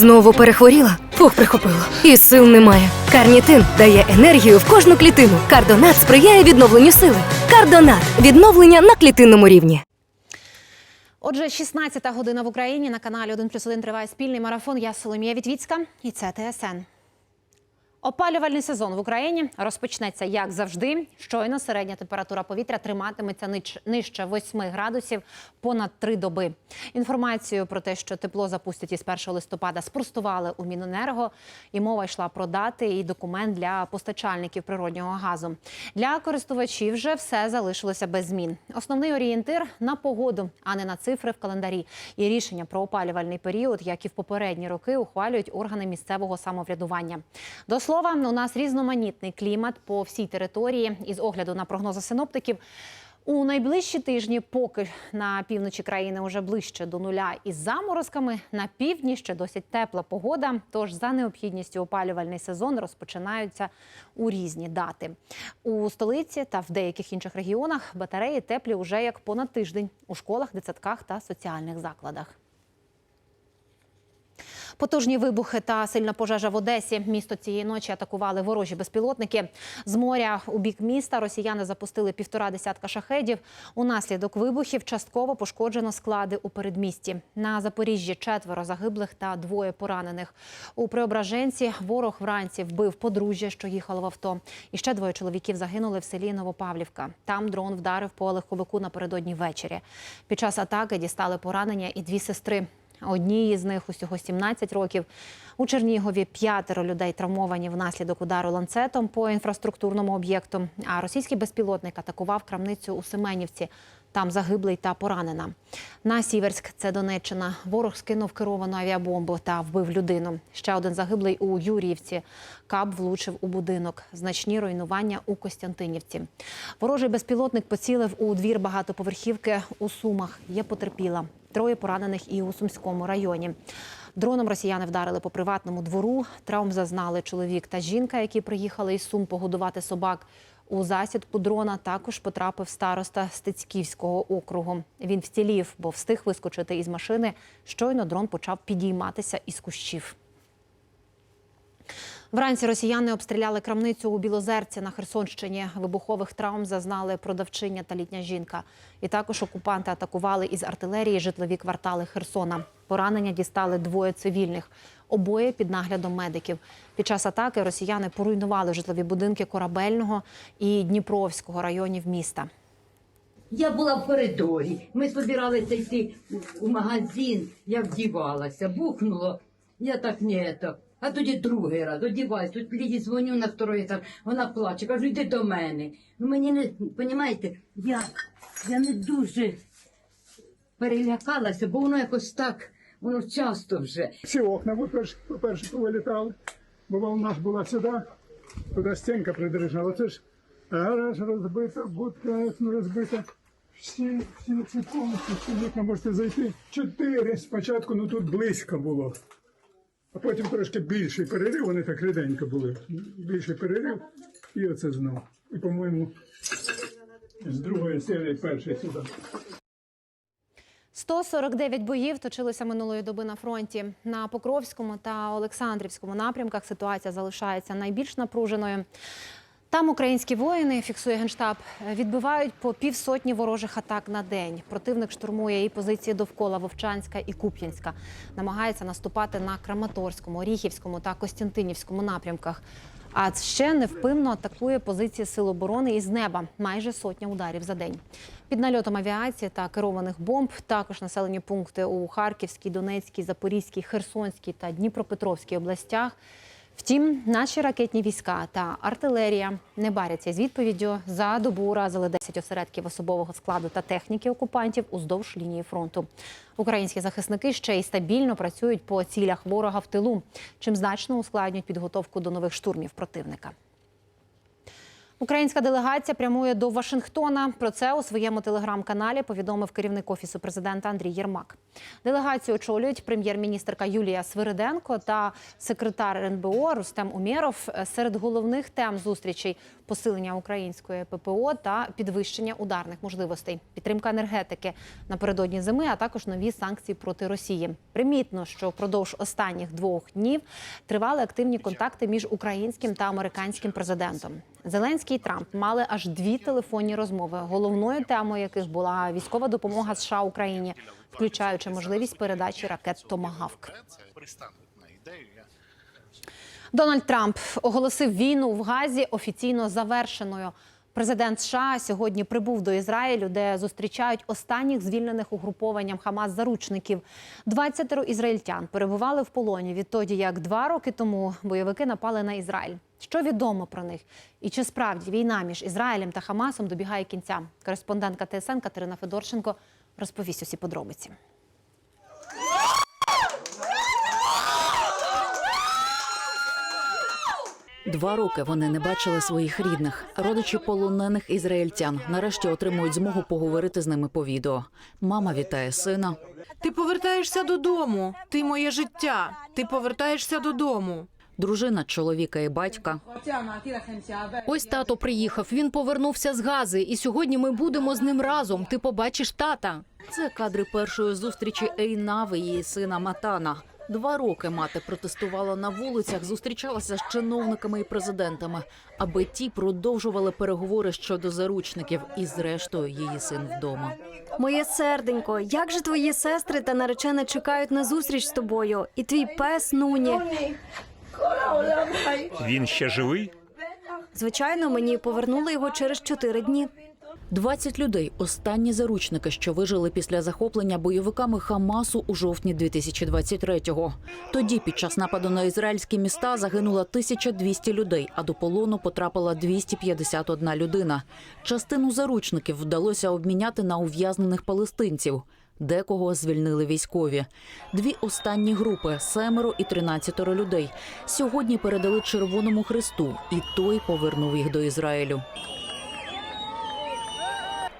Знову перехворіла, фух прихопило. І сил немає. Карнітин дає енергію в кожну клітину. Кардонат сприяє відновленню сили. Кардонат відновлення на клітинному рівні. Отже, 16 година в Україні на каналі 1 плюс 1 триває спільний марафон. Я Соломія Вітвіцька і це ТСН. Опалювальний сезон в Україні розпочнеться як завжди. Щойно середня температура повітря триматиметься нижче 8 градусів понад три доби. Інформацію про те, що тепло запустять із 1 листопада, спростували у Міненерго. І мова йшла про дати і документ для постачальників природнього газу. Для користувачів вже все залишилося без змін. Основний орієнтир на погоду, а не на цифри в календарі. І рішення про опалювальний період, як і в попередні роки, ухвалюють органи місцевого самоврядування. До слова, у нас різноманітний клімат по всій території. Із огляду на прогнози синоптиків. У найближчі тижні, поки на півночі країни вже ближче до нуля із заморозками, на півдні ще досить тепла погода. Тож за необхідністю опалювальний сезон розпочинаються у різні дати. У столиці та в деяких інших регіонах батареї теплі уже як понад тиждень у школах, дитсадках та соціальних закладах. Потужні вибухи та сильна пожежа в Одесі. Місто цієї ночі атакували ворожі безпілотники. З моря у бік міста росіяни запустили півтора десятка шахедів. Унаслідок вибухів частково пошкоджено склади у передмісті. На Запоріжжі четверо загиблих та двоє поранених. У Преображенці ворог вранці вбив подружжя, що їхало в авто. І ще двоє чоловіків загинули в селі Новопавлівка. Там дрон вдарив по легковику напередодні ввечері. Під час атаки дістали поранення і дві сестри. Одній із них усього 17 років. У Чернігові п'ятеро людей травмовані внаслідок удару ланцетом по інфраструктурному об'єкту. А російський безпілотник атакував крамницю у Семенівці. Там загиблий та поранена. На Сіверськ, це Донеччина. Ворог скинув керовану авіабомбу та вбив людину. Ще один загиблий у Юріївці. Кап влучив у будинок. Значні руйнування у Костянтинівці. Ворожий безпілотник поцілив у двір багатоповерхівки у Сумах. Є потерпіла. Троє поранених і у Сумському районі. Дроном росіяни вдарили по приватному двору. Травм зазнали чоловік та жінка, які приїхали із Сум погодувати собак. У засідку дрона також потрапив староста Стецьківського округу. Він вцілів, бо встиг вискочити із машини. Щойно дрон почав підійматися із кущів. Вранці росіяни обстріляли крамницю у Білозерці на Херсонщині. Вибухових травм зазнали продавчиня та літня жінка. І також окупанти атакували із артилерії житлові квартали Херсона. Поранення дістали двоє цивільних. Обоє під наглядом медиків. Під час атаки росіяни поруйнували житлові будинки Корабельного і Дніпровського районів міста. Я була в коридорі. Ми збиралися йти в магазин, я вдівалася, бухнуло. Я так не то. А тоді другий раз одіваюсь. Тут Ліді дзвоню на второй етаж, вона плаче, кажу, йди до мене. Ну мені не понімаєте, я, я не дуже перелякалася, бо воно якось так, воно часто вже. Всі окна, по-перше, повилітали, бо нас була сюди, туди стінка придержала. Це ж гараж розбита, будка ну, розбита. Всі, всі ці повністю, всі вікна можете зайти. Чотири спочатку, ну тут близько було. А потім трошки більший перерив, вони так ріденько були. Більший перерив, і оце знову. І, по-моєму, з другої серії перший сюди. 149 боїв точилися минулої доби на фронті. На Покровському та Олександрівському напрямках ситуація залишається найбільш напруженою. Там українські воїни, фіксує генштаб, відбивають по півсотні ворожих атак на день. Противник штурмує і позиції довкола Вовчанська і Куп'янська. Намагається наступати на Краматорському, Оріхівському та Костянтинівському напрямках. А ще невпинно атакує позиції сил оборони із неба майже сотня ударів за день. Під нальотом авіації та керованих бомб також населені пункти у Харківській, Донецькій, Запорізькій, Херсонській та Дніпропетровській областях. Втім, наші ракетні війська та артилерія не баряться з відповіддю. За добу уразили 10 осередків особового складу та техніки окупантів уздовж лінії фронту. Українські захисники ще й стабільно працюють по цілях ворога в тилу, чим значно ускладнюють підготовку до нових штурмів противника. Українська делегація прямує до Вашингтона. Про це у своєму телеграм-каналі повідомив керівник офісу президента Андрій Єрмак. Делегацію очолюють прем'єр-міністрка Юлія Свириденко та секретар РНБО Рустем Умєров. Серед головних тем зустрічей посилення української ППО та підвищення ударних можливостей, підтримка енергетики напередодні зими, а також нові санкції проти Росії. Примітно, що впродовж останніх двох днів тривали активні контакти між українським та американським президентом. Зеленський і Трамп мали аж дві телефонні розмови, головною темою яких була військова допомога США Україні, включаючи можливість передачі ракет Томагавк. Дональд Трамп оголосив війну в Газі офіційно завершеною. Президент США сьогодні прибув до Ізраїлю, де зустрічають останніх звільнених угрупованням Хамас заручників. 20 ізраїльтян перебували в полоні відтоді, як два роки тому бойовики напали на Ізраїль. Що відомо про них? І чи справді війна між Ізраїлем та Хамасом добігає кінця? Кореспондентка ТСН Катерина Федорченко розповість усі подробиці. Два роки вони не бачили своїх рідних. Родичі полонених ізраїльтян нарешті отримують змогу поговорити з ними по відео. Мама вітає сина. Ти повертаєшся додому. Ти моє життя. Ти повертаєшся додому. Дружина чоловіка і батька. Ось тато приїхав. Він повернувся з Гази, і сьогодні ми будемо з ним разом. Ти побачиш тата. Це кадри першої зустрічі Ейнави і її сина Матана. Два роки мати протестувала на вулицях, зустрічалася з чиновниками і президентами, аби ті продовжували переговори щодо заручників, і зрештою її син вдома. Моє серденько, як же твої сестри та наречена чекають на зустріч з тобою? І твій пес Нуні. Він ще живий? Звичайно, мені повернули його через чотири дні. 20 людей останні заручники, що вижили після захоплення бойовиками Хамасу у жовтні 2023-го. Тоді, під час нападу на ізраїльські міста, загинуло 1200 людей, а до полону потрапила 251 людина. Частину заручників вдалося обміняти на ув'язнених палестинців. Декого звільнили військові. Дві останні групи семеро і тринадцятеро людей. Сьогодні передали Червоному Христу, і той повернув їх до Ізраїлю.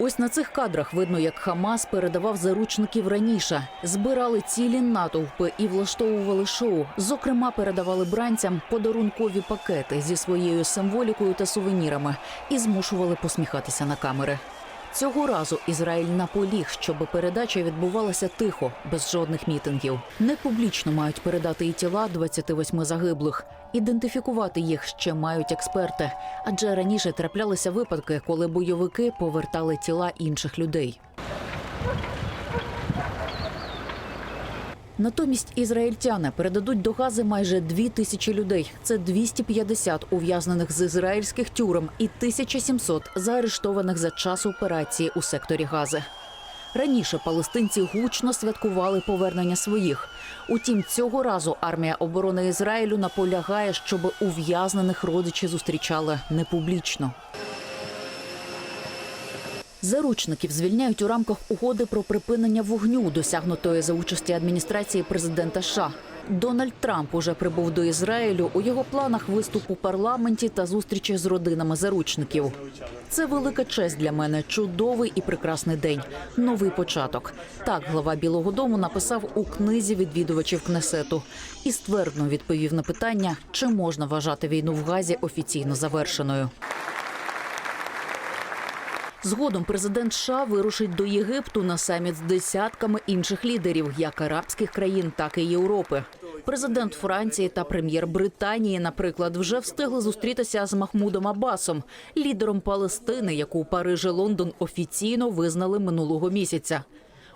Ось на цих кадрах видно, як Хамас передавав заручників раніше, збирали цілі натовпи і влаштовували шоу. Зокрема, передавали бранцям подарункові пакети зі своєю символікою та сувенірами і змушували посміхатися на камери. Цього разу Ізраїль наполіг, щоб передача відбувалася тихо, без жодних мітингів. Не публічно мають передати і тіла 28 загиблих. Ідентифікувати їх ще мають експерти, адже раніше траплялися випадки, коли бойовики повертали тіла інших людей. Натомість ізраїльтяни передадуть до Гази майже дві тисячі людей. Це 250 ув'язнених з ізраїльських тюрем і 1700 заарештованих за час операції у секторі Гази. Раніше палестинці гучно святкували повернення своїх. Утім, цього разу армія оборони Ізраїлю наполягає, щоб ув'язнених родичі зустрічали непублічно. Заручників звільняють у рамках угоди про припинення вогню, досягнутої за участі адміністрації президента США. Дональд Трамп уже прибув до Ізраїлю. У його планах виступ у парламенті та зустрічі з родинами заручників. Це велика честь для мене. Чудовий і прекрасний день. Новий початок. Так глава Білого Дому написав у книзі відвідувачів Кнесету і ствердно відповів на питання, чи можна вважати війну в Газі офіційно завершеною. Згодом президент США вирушить до Єгипту на саміт з десятками інших лідерів, як арабських країн, так і Європи. Президент Франції та прем'єр Британії, наприклад, вже встигли зустрітися з Махмудом Аббасом, лідером Палестини, яку Париж і Лондон офіційно визнали минулого місяця.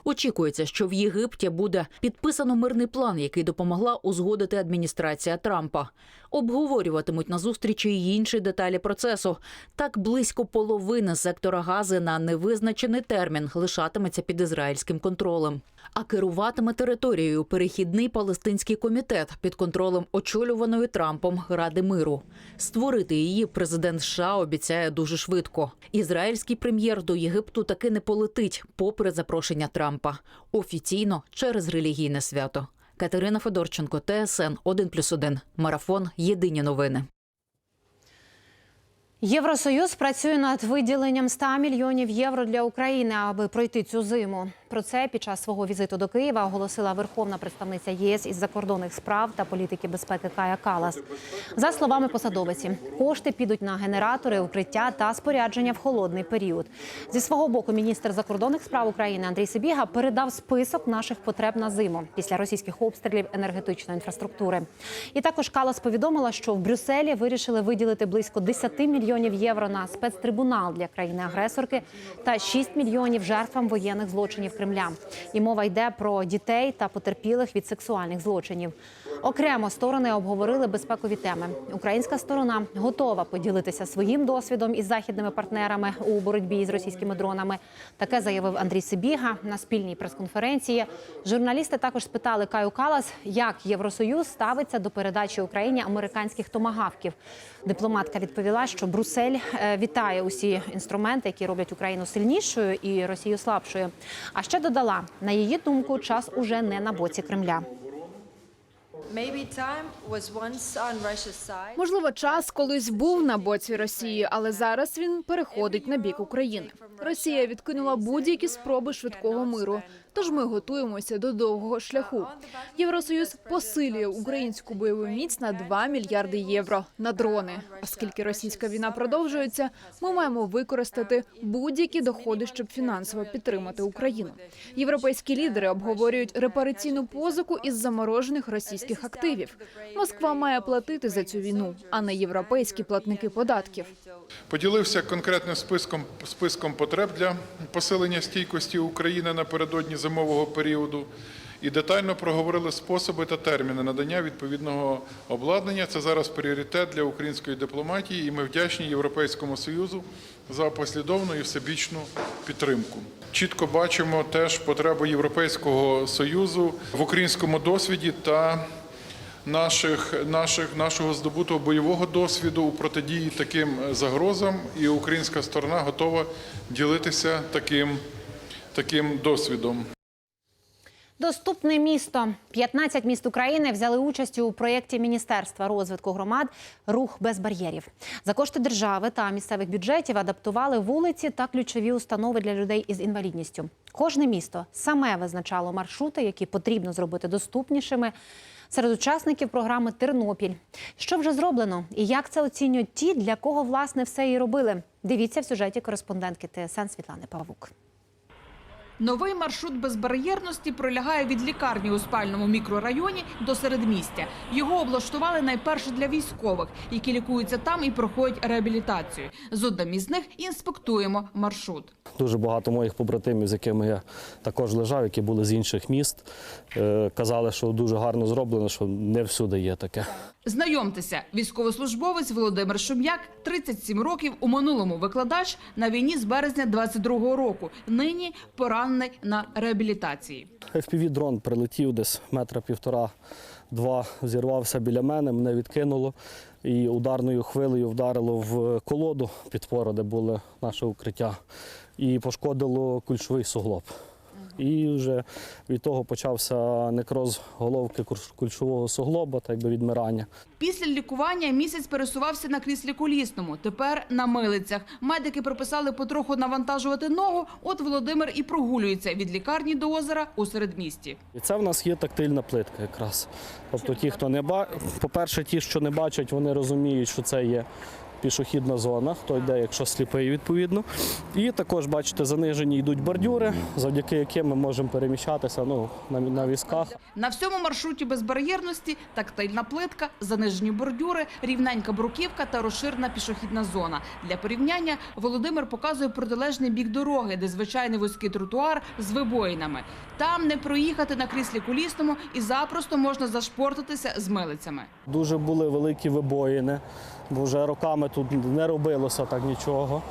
Очікується, що в Єгипті буде підписано мирний план, який допомогла узгодити адміністрація Трампа. Обговорюватимуть на зустрічі й інші деталі процесу. Так близько половини сектора Гази на невизначений термін лишатиметься під ізраїльським контролем. А керуватиме територією перехідний палестинський комітет під контролем очолюваної Трампом Ради миру. Створити її президент США обіцяє дуже швидко. Ізраїльський прем'єр до Єгипту таки не полетить, попри запрошення Трампа. Офіційно через релігійне свято. Катерина Федорченко, ТСН 1+,1. Марафон. Єдині новини. Євросоюз працює над виділенням 100 мільйонів євро для України, аби пройти цю зиму. Про це під час свого візиту до Києва оголосила верховна представниця ЄС із закордонних справ та політики безпеки Кая Калас. За словами посадовиці, кошти підуть на генератори, укриття та спорядження в холодний період. Зі свого боку, міністр закордонних справ України Андрій Сибіга передав список наших потреб на зиму після російських обстрілів енергетичної інфраструктури. І також Калас повідомила, що в Брюсселі вирішили виділити близько 10 мільйонів євро на спецтрибунал для країни-агресорки та 6 мільйонів жертвам воєнних злочинів Кремля. І мова йде про дітей та потерпілих від сексуальних злочинів. Окремо сторони обговорили безпекові теми. Українська сторона готова поділитися своїм досвідом із західними партнерами у боротьбі з російськими дронами. Таке заявив Андрій Сибіга на спільній прес-конференції. Журналісти також спитали Каю Калас, як Євросоюз ставиться до передачі Україні американських томагавків. Дипломатка відповіла, що Брюссель е, вітає усі інструменти, які роблять Україну сильнішою і Росію слабшою. А ще додала, на її думку, час уже не на боці Кремля. Можливо, час колись був на боці Росії, але зараз він переходить на бік України. Росія відкинула будь-які спроби швидкого миру. Тож ми готуємося до довгого шляху. Євросоюз посилює українську бойову міць на 2 мільярди євро на дрони. Оскільки російська війна продовжується, ми маємо використати будь-які доходи, щоб фінансово підтримати Україну. Європейські лідери обговорюють репараційну позику із заморожених російських активів. Москва має платити за цю війну, а не європейські платники податків. Поділився конкретним списком списком потреб для посилення стійкості України напередодні зимового періоду і детально проговорили способи та терміни надання відповідного обладнання. Це зараз пріоритет для української дипломатії, і ми вдячні Європейському Союзу за послідовну і всебічну підтримку. Чітко бачимо теж потребу Європейського союзу в українському досвіді та наших, наших, нашого здобутого бойового досвіду у протидії таким загрозам, і українська сторона готова ділитися таким, таким досвідом. Доступне місто. 15 міст України взяли участь у проєкті Міністерства розвитку громад Рух без бар'єрів. За кошти держави та місцевих бюджетів адаптували вулиці та ключові установи для людей із інвалідністю. Кожне місто саме визначало маршрути, які потрібно зробити доступнішими. Серед учасників програми Тернопіль. Що вже зроблено і як це оцінюють ті, для кого власне все і робили? Дивіться в сюжеті кореспондентки ТСН Світлани Павук. Новий маршрут безбар'єрності пролягає від лікарні у спальному мікрорайоні до середмістя. Його облаштували найперше для військових, які лікуються там і проходять реабілітацію. З одним із них інспектуємо маршрут. Дуже багато моїх побратимів, з якими я також лежав, які були з інших міст, е, казали, що дуже гарно зроблено, що не всюди є таке. Знайомтеся, військовослужбовець Володимир Шум'як, 37 років, у минулому викладач на війні з березня 22-го року. Нині поранений на реабілітації. FPV-дрон прилетів десь метра півтора-два, зірвався біля мене, мене відкинуло і ударною хвилею вдарило в колоду підпора, де було наше укриття, і пошкодило кульшовий суглоб. І вже від того почався некроз головки кульшового суглоба, так би відмирання. Після лікування місяць пересувався на кріслі колісному, тепер на милицях. Медики прописали потроху навантажувати ногу, от Володимир і прогулюється від лікарні до озера у середмісті. І це в нас є тактильна плитка якраз. Тобто ті, хто не ба... по-перше, ті, що не бачать, вони розуміють, що це є пішохідна зона, хто йде, якщо сліпий, відповідно. І також, бачите, занижені йдуть бордюри, завдяки яким ми можемо переміщатися ну, на, на візках. На всьому маршруті безбар'єрності тактильна плитка, занижені бордюри, рівненька бруківка та розширена пішохідна зона. Для порівняння Володимир показує протилежний бік дороги, де звичайний вузький тротуар з вибоїнами. Там не проїхати на кріслі колісному і запросто можна зашпортитися з милицями. Дуже були великі вибоїни, бо вже роками тут не робилося так нічого.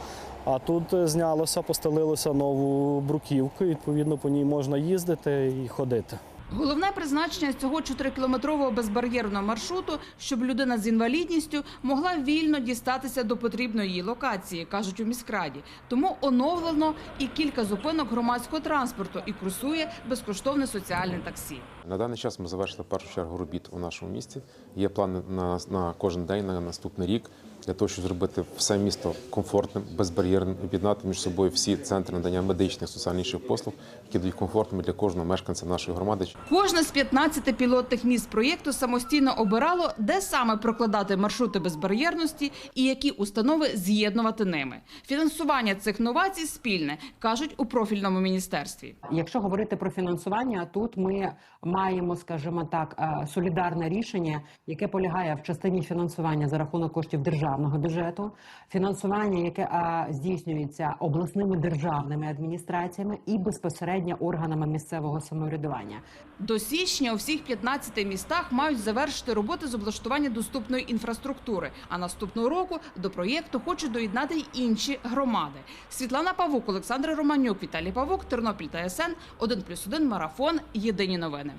А тут е, знялося, постелилося нову бруківку, і, відповідно, по ній можна їздити і ходити. Головне призначення цього 4-кілометрового безбар'єрного маршруту, щоб людина з інвалідністю могла вільно дістатися до потрібної її локації, кажуть у міськраді. Тому оновлено і кілька зупинок громадського транспорту і курсує безкоштовне соціальне таксі. На даний час ми завершили першу чергу робіт у нашому місті. Є плани на, на кожен день на наступний рік для того, щоб зробити все місто комфортним, безбар'єрним, об'єднати між собою всі центри надання медичних соціальних послуг, які будуть комфортними для кожного мешканця нашої громади. Кожне з 15 пілотних міст проєкту самостійно обирало, де саме прокладати маршрути безбар'єрності і які установи з'єднувати ними. Фінансування цих новацій спільне, кажуть у профільному міністерстві. Якщо говорити про фінансування, тут ми маємо, скажімо так, е, солідарне рішення, яке полягає в частині фінансування за рахунок коштів державного бюджету, фінансування, яке е, здійснюється обласними державними адміністраціями і безпосередньо органами місцевого самоврядування. До січня у всіх 15 містах мають завершити роботи з облаштування доступної інфраструктури. А наступного року до проєкту хочуть доєднати й інші громади. Світлана Павук, Олександр Романюк, Віталій Павук, Тернопіль та СН 1+,1 Марафон. Єдині новини.